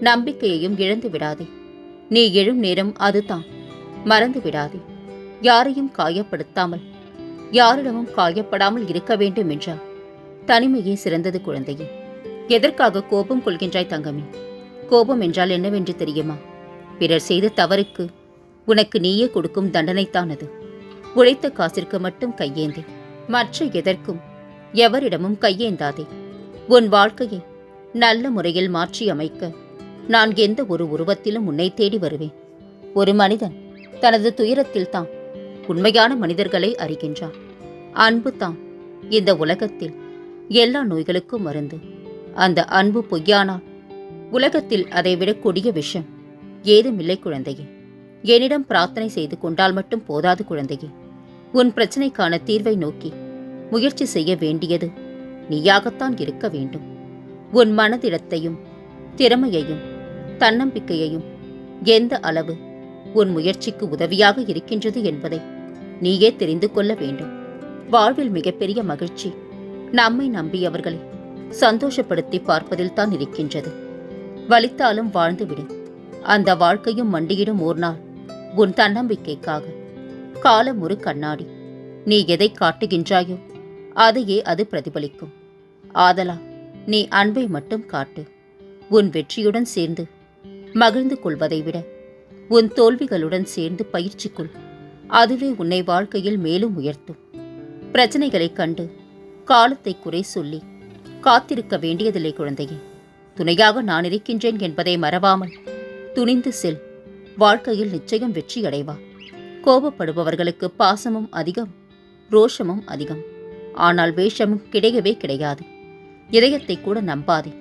நம்பிக்கையையும் இழந்து விடாதே. நீ எழும் நேரம் அதுதான். மறந்து விடாதே. யாரையும் காயப்படுத்தாமல் யாரிடமும் காயப்படாமல் இருக்க வேண்டும் என்றார். தனிமையே சிறந்தது குழந்தையே. எதற்காக கோபம் கொள்கின்றாய் தங்கமே? கோபம் என்றால் என்னவென்று தெரியுமா? பிறர் செய்த தவறுக்கு உனக்கு நீயே கொடுக்கும் தண்டனைத்தானது. உழைத்த காசிற்கு மட்டும் கையேந்தி. மற்ற எதற்கும் எவரிடமும் கையேந்தாதே. உன் வாழ்க்கையை நல்ல முறையில் மாற்றி அமைக்க நான் எந்த ஒரு உருவத்திலும் உன்னை தேடி வருவேன். ஒரு மனிதன் தனது துயரத்தில் தான் உண்மையான மனிதர்களை அறிகின்றான். அன்பு தான் இந்த உலகத்தில் எல்லா நோய்களுக்கும் மருந்து. அந்த அன்பு பொய்யானால் உலகத்தில் அதைவிட கொடிய விஷம். ஏதுமில்லை குழந்தையே. என்னிடம் பிரார்த்தனை செய்து கொண்டால் மட்டும் போதாது குழந்தையே. உன் பிரச்சனைக்கான தீர்வை நோக்கி முயற்சி செய்ய வேண்டியது நீயாகத்தான் இருக்க வேண்டும். உன் மனதிடத்தையும் திறமையையும் தன்னம்பிக்கையையும். எந்த அளவு உன் முயற்சிக்கு உதவியாக இருக்கின்றது என்பதை நீயே தெரிந்து கொள்ள வேண்டும். வாழ்வில் மிகப்பெரிய மகிழ்ச்சி நம்மை நம்பியவர்களை சந்தோஷப்படுத்தி பார்ப்பதில் தான் இருக்கின்றது. வலித்தாலும் வாழ்ந்துவிடு. அந்த வாழ்க்கையும் மண்டியிடும் ஓர் நாள் உன் தன்னம்பிக்கைக்காக. காலம் ஒரு கண்ணாடி. நீ எதை காட்டுகின்றாயோ அதையே அது பிரதிபலிக்கும். ஆதலா நீ அன்பை மட்டும் காட்டு. உன் வெற்றியுடன் சேர்ந்து மகிழ்ந்து கொள்வதை விட உன் தோல்விகளுடன் சேர்ந்து பயிற்சி கொள். அதுவே உன்னை வாழ்க்கையில் மேலும் உயர்த்தும். பிரச்சனைகளைக் கண்டு காலத்தை குறை சொல்லி காத்திருக்க வேண்டியதில்லை குழந்தையே. துணையாக நான் இருக்கின்றேன் என்பதை மறவாமல் துணிந்து செல். வாழ்க்கையில் நிச்சயம் வெற்றி அடைவா. கோபப்படுபவர்களுக்கு பாசமும் அதிகம் ரோஷமும் அதிகம். ஆனால் வேஷமும் கிடையவே கிடையாது. இதயத்தை கூட நம்பாதே.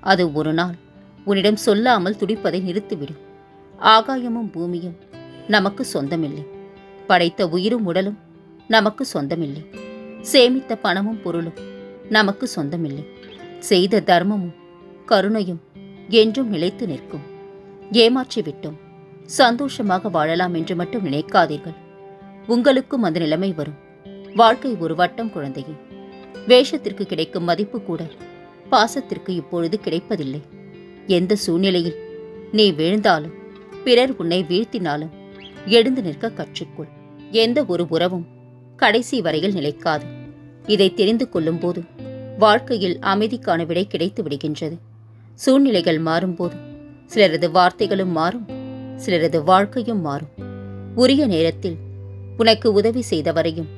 அது ஒரு நாள் உன்னிடம் சொல்லாமல் துடிப்பதை நிறுத்திவிடும் ஆகாயமும் பூமியும் நமக்கு சொந்தமில்லை. படைத்த உயிரும் உடலும் நமக்கு சொந்தமில்லை. சேமித்த பணமும் பொருளும் நமக்கு சொந்தமில்லை. செய்த தர்மமும் கருணையும் என்றும் நிலைத்து நிற்கும். ஏமாற்றிவிட்டோம் சந்தோஷமாக வாழலாம் என்று மட்டும் நினைக்காதீர்கள். உங்களுக்கும் அந்த நிலைமை வரும். வாழ்க்கை ஒரு வட்டம் குழந்தையே. வேஷத்திற்கு கிடைக்கும் மதிப்பு கூட பாசத்திற்கு இப்பொழுது கிடைப்பதில்லை. எந்த சூழ்நிலையில்? நீ விழுந்தாலும் பிறர் உன்னை வீழ்த்தினாலும் எழுந்து நிற்க கற்றுக்கொள். எந்த ஒரு உறவும் கடைசி வரையில் நிலைக்காது. இதை தெரிந்து கொள்ளும்போது வாழ்க்கையில் அமைதிக்கான விடை கிடைத்து விடுகின்றது. சூழ்நிலைகள் மாறும்போது சிலரது வார்த்தைகளும் மாறும் சிலரது வாழ்க்கையும் மாறும். உரிய நேரத்தில் உனக்கு உதவி செய்தவரையும்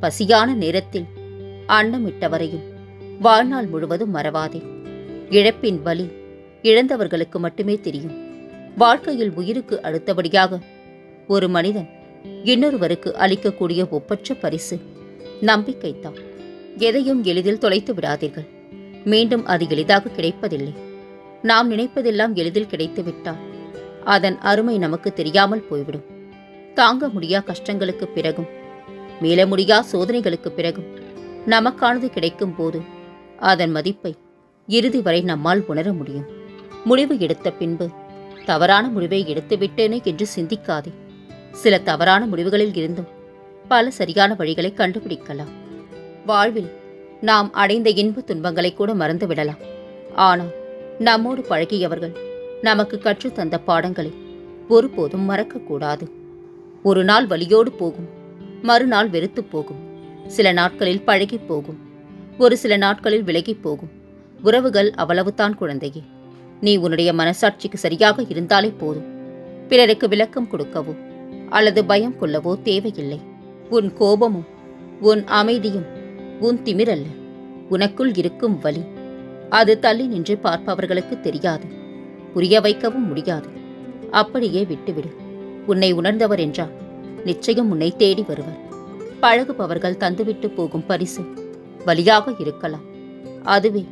பசியான நேரத்தில் அன்னமிட்டவரையும் வாழ்நாள் முழுவதும் மறவாதே. இழப்பின் வலி இழந்தவர்களுக்கு மட்டுமே தெரியும். வாழ்க்கையில் உயிருக்கு அடுத்தபடியாக ஒரு மனிதன் இன்னொருவருக்கு அளிக்கக்கூடிய ஒப்பற்ற பரிசு நம்பிக்கைத்தான் எதையும் எளிதில் தொலைத்து விடாதீர்கள். மீண்டும் அது எளிதாக கிடைப்பதில்லை. நாம் நினைப்பதெல்லாம் எளிதில் கிடைத்துவிட்டால் அதன் அருமை நமக்கு தெரியாமல் போய்விடும். தாங்க முடியா கஷ்டங்களுக்கு பிறகும் மீள முடியா சோதனைகளுக்கு பிறகும் நமக்கானது கிடைக்கும் போது அதன் மதிப்பை இறுதி வரை நம்மால் உணர முடியும். முடிவு எடுத்த பின்பு தவறான முடிவை எடுத்து விட்டேனே என்று சிந்திக்காதே. சில தவறான முடிவுகளில் இருந்தும் பல சரியான வழிகளை கண்டுபிடிக்கலாம். வாழ்வில் நாம் அடைந்த இன்ப துன்பங்களை கூட மறந்து விடலாம். ஆனால் நம்மோடு பழகியவர்கள் நமக்கு கற்றுத்தந்த பாடங்களை ஒருபோதும் மறக்கக்கூடாது ஒரு நாள் வலியோடு போகும் மறுநாள் வெறுத்து போகும். சில நாட்களில் பழகி போகும் ஒரு சில நாட்களில் விலகி போகும். உறவுகள் அவ்வளவுதான் குழந்தையே. நீ உன்னுடைய மனசாட்சிக்கு சரியாக இருந்தாலே போதும். பிறருக்கு விளக்கம் கொடுக்கவோ அல்லது பயம் கொள்ளவோ தேவையில்லை. உன் கோபமும் உன் அமைதியும் உன் திமிரல்ல. உனக்குள் இருக்கும் வலி அது தள்ளி நின்று பார்ப்பவர்களுக்கு தெரியாது. புரிய வைக்கவும் முடியாது. அப்படியே விட்டுவிடு. உன்னை உணர்ந்தவர் என்றால் நிச்சயம் உன்னை தேடி வருவர். பழகுபவர்கள் தந்துவிட்டு போகும் பரிசு வழியாக இருக்கலாம். அதுவே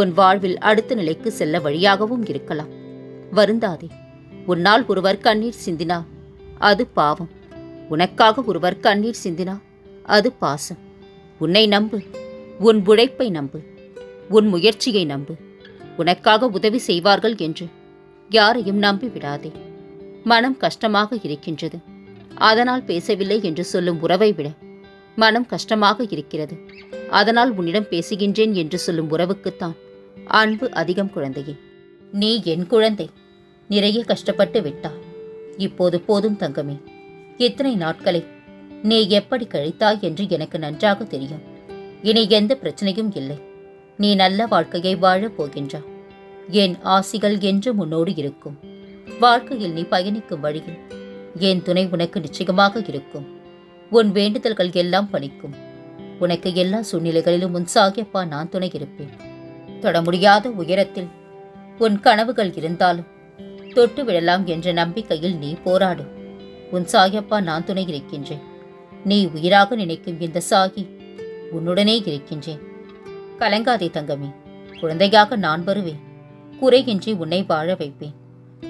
உன் வாழ்வில் அடுத்த நிலைக்கு செல்ல வழியாகவும் இருக்கலாம். வருந்தாதே உன்னால் ஒருவர் கண்ணீர் சிந்தினார் அது பாவம். உனக்காக ஒருவர் கண்ணீர் சிந்தினார் அது பாசம். உன்னை நம்பு உன் உழைப்பை நம்பு உன் முயற்சியை நம்பு. உனக்காக உதவி செய்வார்கள் என்று யாரையும் நம்பி விடாதே மனம் கஷ்டமாக இருக்கின்றது. அதனால் பேசவில்லை என்று சொல்லும் உறவை விட மனம் கஷ்டமாக இருக்கிறது. அதனால் உன்னிடம் பேசுகின்றேன் என்று சொல்லும் உறவுக்குத்தான் அன்பு அதிகம் குழந்தையே நீ என் குழந்தை. நிறைய கஷ்டப்பட்டு விட்டாய். இப்போது போதும் தங்கமே. இத்தனை நாட்களை நீ எப்படி கழித்தாய் என்று எனக்கு நன்றாக தெரியும். இனி எந்த பிரச்சனையும் இல்லை. நீ நல்ல வாழ்க்கையை வாழப் போகின்றாய். என் ஆசிகள் என்று முன்னோடு இருக்கும். வாழ்க்கையில் நீ பயணிக்கும் வழியில் என் துணை உனக்கு நிச்சயமாக இருக்கும். உன் வேண்டுதல்கள் எல்லாம் பணிக்கும். உனக்கு எல்லா சூழ்நிலைகளிலும் உன் சாகியப்பா நான் துணை இருப்பேன். தொட முடியாத உயரத்தில் உன் கனவுகள் இருந்தாலும் தொட்டு விடலாம் என்ற நம்பிக்கையில் நீ போராடு. உன் சாயப்பா நான் துணை இருக்கின்றேன். நீ உயிராக நினைக்கும் இந்த சாகி உன்னுடனே இருக்கின்றேன். கலங்காதே தங்கமே குழந்தையாக நான் வருவேன். குறையின்றி உன்னை வாழ வைப்பேன்.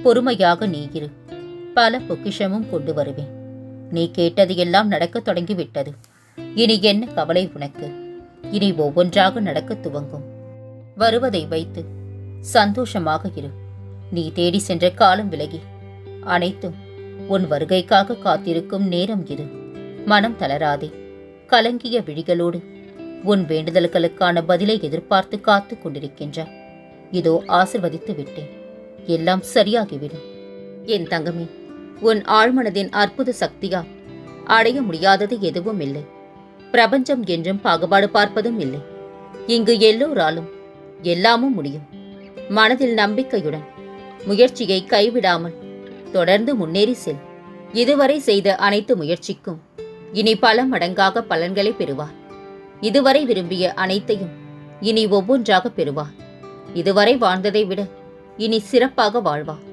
பொறுமையாக நீ இரு. பல பொக்கிஷமும் கொண்டு வருவேன். நீ கேட்டது எல்லாம் நடக்கத் தொடங்கிவிட்டது. இனி என்ன கவலை உனக்கு? இனி ஒவ்வொன்றாக நடக்கத் துவங்கும். வருவதை வைத்து சந்தோஷமாக இரு. நீ தேடி சென்ற காலம் விலகி. அனைத்தும் உன் வருகைக்காக காத்திருக்கும் நேரம் இரு மனம் தளராதே. கலங்கிய விழிகளோடு உன் வேண்டுதல்களுக்கான பதிலை எதிர்பார்த்து காத்து கொண்டிருக்கின்றார் இதோ ஆசிர்வதித்து விட்டேன். எல்லாம் சரியாகிவிடும். என் தங்கமே உன் ஆழ்மனதின் அற்புத சக்தியா அடைய முடியாதது எதுவும் இல்லை. பிரபஞ்சம் என்றும் பாகுபாடு பார்ப்பதும் இல்லை. இங்கு எல்லோராலும் எல்லாமும் முடியும். மனதில் நம்பிக்கையுடன் முயற்சியை கைவிடாமல் தொடர்ந்து முன்னேறி செல். இதுவரை செய்த அனைத்து முயற்சிக்கும் இனி பல மடங்காக பலன்களை பெறுவார். இதுவரை விரும்பிய அனைத்தையும் இனி ஒவ்வொன்றாக பெறுவார். இதுவரை வாழ்ந்ததை விட இனி சிறப்பாக வாழ்வார்.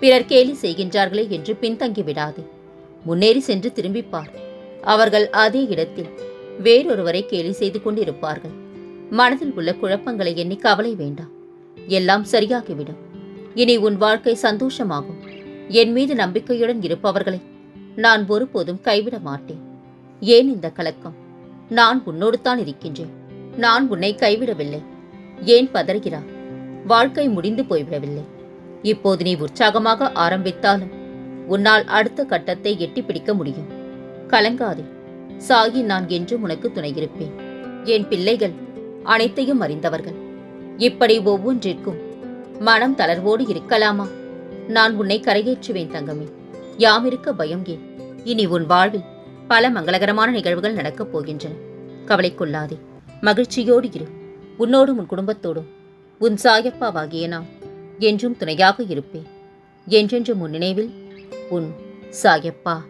பிறர் கேலி செய்கின்றார்களே என்று பின்தங்கி விடாதே. முன்னேறி சென்று திரும்பிப்பார். அவர்கள் அதே இடத்தில் வேறொருவரை கேலி செய்து கொண்டிருப்பார்கள். மனதில் உள்ள குழப்பங்களை எண்ணி கவலை வேண்டாம். எல்லாம் சரியாகிவிடும். இனி உன் வாழ்க்கை சந்தோஷமாகும். என் மீது நம்பிக்கையுடன் இருப்பவர்களை நான் ஒருபோதும் கைவிட மாட்டேன். ஏன் இந்த கலக்கம்? நான் உன்னோடு தான் இருக்கின்றேன். நான் உன்னை கைவிடவில்லை. ஏன் பதறுகிறாய்? வாழ்க்கை முடிந்து போய்விடவில்லை. இப்போது நீ உற்சாகமாக ஆரம்பித்தாலும் உன்னால் அடுத்த கட்டத்தை எட்டி பிடிக்க முடியும். கலங்காதே. சாகி நான் என்றும் உனக்கு துணையிருப்பேன் என் பிள்ளைகள் அனைத்தையும் அறிந்தவர்கள். இப்படி ஒவ்வொன்றிற்கும் மனம் தளர்வோடு இருக்கலாமா? நான் உன்னை கரையேற்றுவேன் தங்கமே. யாமிருக்க பயம் ஏன்? இனி உன் வாழ்வில் பல மங்களகரமான நிகழ்வுகள் நடக்கப் போகின்றன. கவலைக்கொள்ளாதே மகிழ்ச்சியோடு இரு. உன்னோடும் உன் குடும்பத்தோடும். உன் சாயப்பாவாகிய நான் என்றும் துணையாக இருப்பேன். என்றென்றும் உன் நினைவில் உன் சாயப்பா.